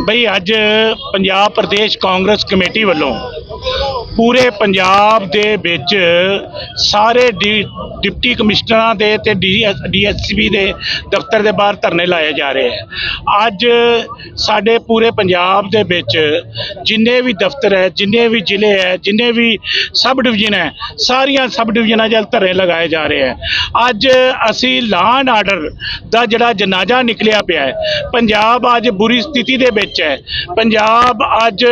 ਬਈ ਅੱਜ ਪੰਜਾਬ ਪ੍ਰਦੇਸ਼ ਕਾਂਗਰਸ ਕਮੇਟੀ ਵੱਲੋਂ ਪੂਰੇ ਪੰਜਾਬ ਦੇ ਵਿੱਚ ਸਾਰੇ ਡੀ- ਡਿਪਟੀ ਕਮਿਸ਼ਨਰਾਂ ਦੇ ਤੇ ਡੀਐਸਪੀ ਦੇ ਦਫ਼ਤਰ ਦੇ ਬਾਹਰ ਧਰਨੇ ਲਾਏ ਜਾ ਰਹੇ ਹੈ। ਅੱਜ ਸਾਡੇ ਪੂਰੇ ਪੰਜਾਬ ਦੇ ਵਿੱਚ ਜਿੰਨੇ ਵੀ ਦਫ਼ਤਰ ਹੈ, ਜਿੰਨੇ ਵੀ ਜ਼ਿਲ੍ਹੇ ਹੈ, ਜਿੰਨੇ ਵੀ ਸਬ ਡਿਵੀਜ਼ਨ ਹੈ, ਸਾਰੀਆਂ ਸਬ ਡਿਵੀਜ਼ਨਾਂ 'ਚ ਧਰਨੇ ਲਗਾਏ ਜਾ ਰਹੇ ਹੈ। ਅੱਜ ਅਸੀਂ ਲਾਅ ਆਰਡਰ ਦਾ ਜਿਹੜਾ ਜਨਾਜ਼ਾ ਨਿਕਲਿਆ ਪਿਆ ਹੈ, ਪੰਜਾਬ ਅੱਜ ਬੁਰੀ ਸਥਿਤੀ ਦੇ ਵਿੱਚ ਹੈ। ਪੰਜਾਬ ਅੱਜ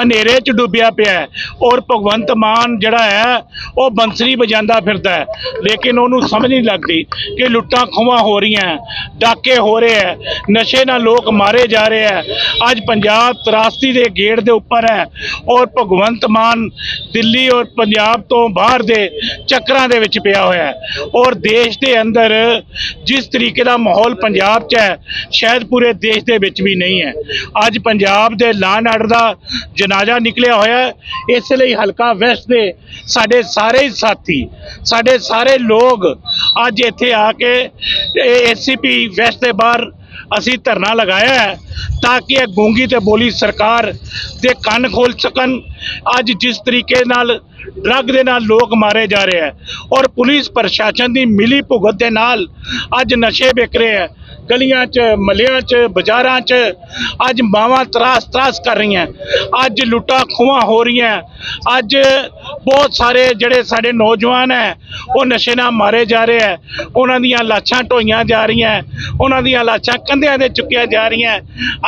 ਹਨੇਰੇ 'ਚ ਡੁੱਬਿਆ ਪਿਆ ਹੈ ਔਰ ਭਗਵੰਤ ਮਾਨ ਜਿਹੜਾ ਹੈ, ਉਹ ਬੰਸਰੀ ਵਜਾਉਂਦਾ ਫਿਰਦਾ ਹੈ। ਲੇਕਿਨ ਉਹਨੂੰ ਸਮਝ ਨਹੀਂ ਲੱਗਦੀ ਕਿ ਲੁੱਟਾਂ ਖੋਹਾਂ ਹੋ ਰਹੀਆਂ ਡਾਕੇ ਹੋ ਰਹੇ ਹੈ, ਨਸ਼ੇ ਨਾਲ ਲੋਕ ਮਾਰੇ ਜਾ ਰਹੇ ਹੈ। ਅੱਜ ਪੰਜਾਬ ਤਰਾਸਤੀ ਦੇ ਗੇੜ ਦੇ ਉੱਪਰ ਹੈ ਔਰ ਭਗਵੰਤ ਮਾਨ ਦਿੱਲੀ ਔਰ ਪੰਜਾਬ ਤੋਂ ਬਾਹਰ ਦੇ ਚੱਕਰਾਂ ਦੇ ਵਿੱਚ ਪਿਆ ਹੋਇਆ ਹੈ ਔਰ ਦੇਸ਼ ਦੇ ਅੰਦਰ ਜਿਸ ਤਰੀਕੇ ਦਾ ਮਾਹੌਲ ਪੰਜਾਬ 'ਚ ਹੈ, ਸ਼ਾਇਦ ਪੂਰੇ ਦੇਸ਼ ਦੇ ਵਿੱਚ ਵੀ ਨਹੀਂ ਹੈ। ਅੱਜ ਪੰਜਾਬ ਦੇ ਲਾਅ ਆਰਡਰ ਦਾ ਜਨਾਜ਼ਾ ਨਿਕਲਿਆ ਹੋਇਆ ਇਸ ਲਈ ਹਲਕਾ ਵੈਸਟ ਦੇ ਸਾਡੇ ਸਾਰੇ ਹੀ ਸਾਥੀ, ਸਾਡੇ ਸਾਰੇ ਸਾਰੇ ਲੋਕ ਅੱਜ ਇੱਥੇ ਆ ਕੇ ਏਸੀਪੀ ਵੈਸਟ ਦੇ ਬਾਹਰ ਅਸੀਂ ਧਰਨਾ ਲਗਾਇਆ ਹੈ ਤਾਂ ਕਿ ਇਹ ਗੂੰਗੀ ਤੇ ਬੋਲੀ ਸਰਕਾਰ ਦੇ ਕੰਨ ਖੋਲ ਸਕਣ। ਅੱਜ ਜਿਸ ਤਰੀਕੇ ਨਾਲ ਡਰੱਗ ਦੇ ਨਾਲ ਲੋਕ ਮਾਰੇ ਜਾ ਰਹੇ ਹੈ ਔਰ ਪੁਲਿਸ ਪ੍ਰਸ਼ਾਸਨ ਦੀ ਮਿਲੀ ਭੁਗਤ ਦੇ ਨਾਲ ਅੱਜ ਨਸ਼ੇ ਵਿਕ ਰਹੇ ਹੈ। ਗਲੀਆਂ 'ਚ, ਮਲਿਆਂ 'ਚ, ਬਾਜ਼ਾਰਾਂ 'ਚ ਅੱਜ ਮਾਵਾਂ ਤਰਾਸ ਤਰਾਸ ਕਰ ਰਹੀਆਂ। ਅੱਜ ਲੁੱਟਾਂ ਖੋਹਾਂ ਹੋ ਰਹੀਆਂ। ਅੱਜ ਬਹੁਤ ਸਾਰੇ ਜਿਹੜੇ ਸਾਡੇ ਨੌਜਵਾਨ ਹੈ ਉਹ ਨਸ਼ੇ ਨਾਲ ਮਾਰੇ ਜਾ ਰਹੇ ਹੈ। ਉਹਨਾਂ ਦੀਆਂ ਲਾਸ਼ਾਂ ਢੋਈਆਂ ਜਾ ਰਹੀਆਂ ਉਹਨਾਂ ਦੀਆਂ ਲਾਸ਼ਾਂ ਕੰਧਿਆਂ ਦੇ ਚੁੱਕੀਆਂ ਜਾ ਰਹੀਆਂ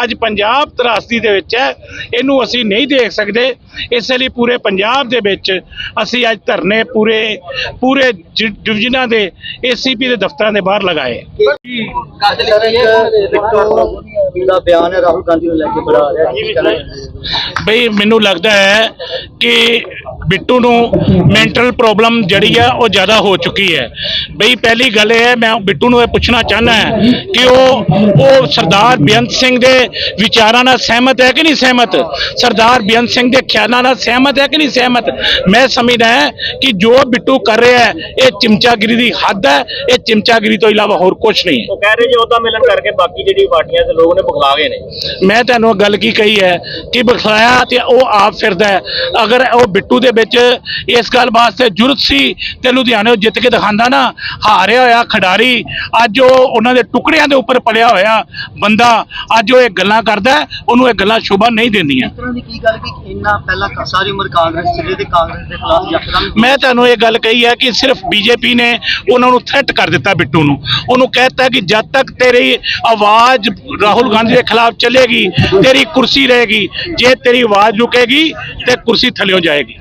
ਅੱਜ ਪੰਜਾਬ ਤਰਾਸਦੀ ਦੇ ਵਿੱਚ ਹੈ। ਇਹਨੂੰ ਅਸੀਂ ਨਹੀਂ ਦੇਖ ਸਕਦੇ। ਇਸ ਲਈ ਪੂਰੇ ਪੰਜਾਬ ਦੇ ਵਿੱਚ ਅਸੀਂ ਅੱਜ ਧਰਨੇ ਪੂਰੇ ਪੂਰੇ ਡਿਵੀਜ਼ਨਾਂ ਦੇ ਏਸੀਪੀ ਦੇ ਦਫ਼ਤਰਾਂ ਦੇ ਬਾਹਰ ਲਗਾਏ ਸਰ ਇੱਕ ਬਿੱਟੂ ਦਾ ਬਿਆਨ ਹੈ ਰਾਹੁਲ ਗਾਂਧੀ ਨੂੰ ਲੈ ਕੇ ਬੜਾ ਆ ਰਿਹਾ ਕੀ ਕਹਿਣਾ ਚਾਹੁੰਦੇ ਬਈ ਮੈਨੂੰ ਲੱਗਦਾ ਹੈ ਕਿ ਬਿੱਟੂ ਨੂੰ ਮੈਂਟਲ ਪ੍ਰੋਬਲਮ ਜਿਹੜੀ ਆ ਉਹ ਜ਼ਿਆਦਾ ਹੋ ਚੁੱਕੀ ਹੈ। ਬਈ ਪਹਿਲੀ ਗੱਲ ਇਹ ਹੈ ਮੈਂ ਬਿੱਟੂ ਨੂੰ ਇਹ ਪੁੱਛਣਾ ਚਾਹੁੰਦਾ ਹੈ ਕਿ ਉਹ ਉਹ ਸਰਦਾਰ ਬੇਅੰਤ ਸਿੰਘ ਦੇ ਵਿਚਾਰਾਂ ਨਾਲ ਸਹਿਮਤ ਹੈ ਕਿ ਨਹੀਂ ਸਹਿਮਤ? ਸਰਦਾਰ ਬੇਅੰਤ ਸਿੰਘ ਦੇ ਖਿਆਲਾਂ ਨਾਲ ਸਹਿਮਤ ਹੈ ਕਿ ਨਹੀਂ ਸਹਿਮਤ? ਮੈਂ ਸਮਝਦਾ ਹੈ ਕਿ ਜੋ ਬਿੱਟੂ ਕਰ ਰਿਹਾ ਹੈ ਇਹ ਚਿਮਚਾਗਿਰੀ ਦੀ ਹੱਦ ਹੈ ਇਹ ਚਿਮਚਾਗਿਰੀ ਤੋਂ ਇਲਾਵਾ ਹੋਰ ਕੁਝ ਨਹੀਂ ਹੈ। ਉਹ ਕਹਿ ਰਹੇ ਜੀ ਉਹਦਾ ਮਿਲਣ ਕਰਕੇ ਬਾਕੀ ਜਿਹੜੀ ਪਾਰਟੀਆਂ ਦੇ ਲੋਕ ਨੇ ਬੁਖਲਾ ਗਏ ਨੇ। ਮੈਂ ਤੁਹਾਨੂੰ ਗੱਲ ਕੀ ਕਹੀ ਹੈ ਕਿ ਬਖਲਾਇਆ ਤੇ ਉਹ ਆਪ ਫਿਰਦਾ ਹੈ। ਅਗਰ ਉਹ ਬਿੱਟੂ ਦੇ ਵਿੱਚ ਇਸ ਗੱਲ ਵਾਸਤੇ ਜੁਰਤ ਸੀ ਤੇ ਲੁਧਿਆਣੇ ਜਿੱਤ ਕੇ ਦਿਖਾਉਂਦਾ ਨਾ ਹਾਰਿਆ ਹੋਇਆ ਖਿਡਾਰੀ ਅੱਜ ਉਹ ਉਹਨਾਂ ਦੇ ਟੁਕੜਿਆਂ ਦੇ ਉੱਪਰ ਪਲਿਆ ਹੋਇਆ ਬੰਦਾ ਅੱਜ ਉਹ ਇਹ ਗੱਲਾਂ ਕਰਦਾ ਉਹਨੂੰ ਇਹ ਗੱਲਾਂ ਸ਼ੋਭਾ ਨਹੀਂ ਦਿੰਦੀਆਂ। ਇਸ ਤਰ੍ਹਾਂ ਦੀ ਕੀ ਗੱਲ ਕਿ ਇੰਨਾ ਪਹਿਲਾਂ ਕ- ਸਾਰੀ ਉਮਰ ਕਾਂਗਰਸ ਚੱਲੇ ਤੇ ਕਾਂਗਰਸ ਦੇ ਖਿਲਾਫ ਯਕਦਮ ਮੈਂ ਤੁਹਾਨੂੰ ਇਹ ਗੱਲ ਕਹੀ ਹੈ ਕਿ ਸਿਰਫ ਬੀਜੇਪੀ ਨੇ ਉਹਨਾਂ ਨੂੰ ਥ੍ਰੈਟ ਕਰ ਦਿੱਤਾ ਬਿੱਟੂ ਨੂੰ। ਉਹਨੂੰ ਕਹਿਤਾ ਕਿ ਜਦ ਤੱਕ ਤੇਰੀ ਆਵਾਜ਼ ਰਾਹੁਲ ਗਾਂਧੀ ਦੇ ਖਿਲਾਫ ਚੱਲੇਗੀ ਤੇਰੀ ਕੁਰਸੀ ਰਹੇਗੀ ਜੇ ਤੇਰੀ ਆਵਾਜ਼ ਰੁਕੇਗੀ ਤੇ ਕੁਰਸੀ ਥੱਲੇ ਹੋ ਜਾਏਗੀ।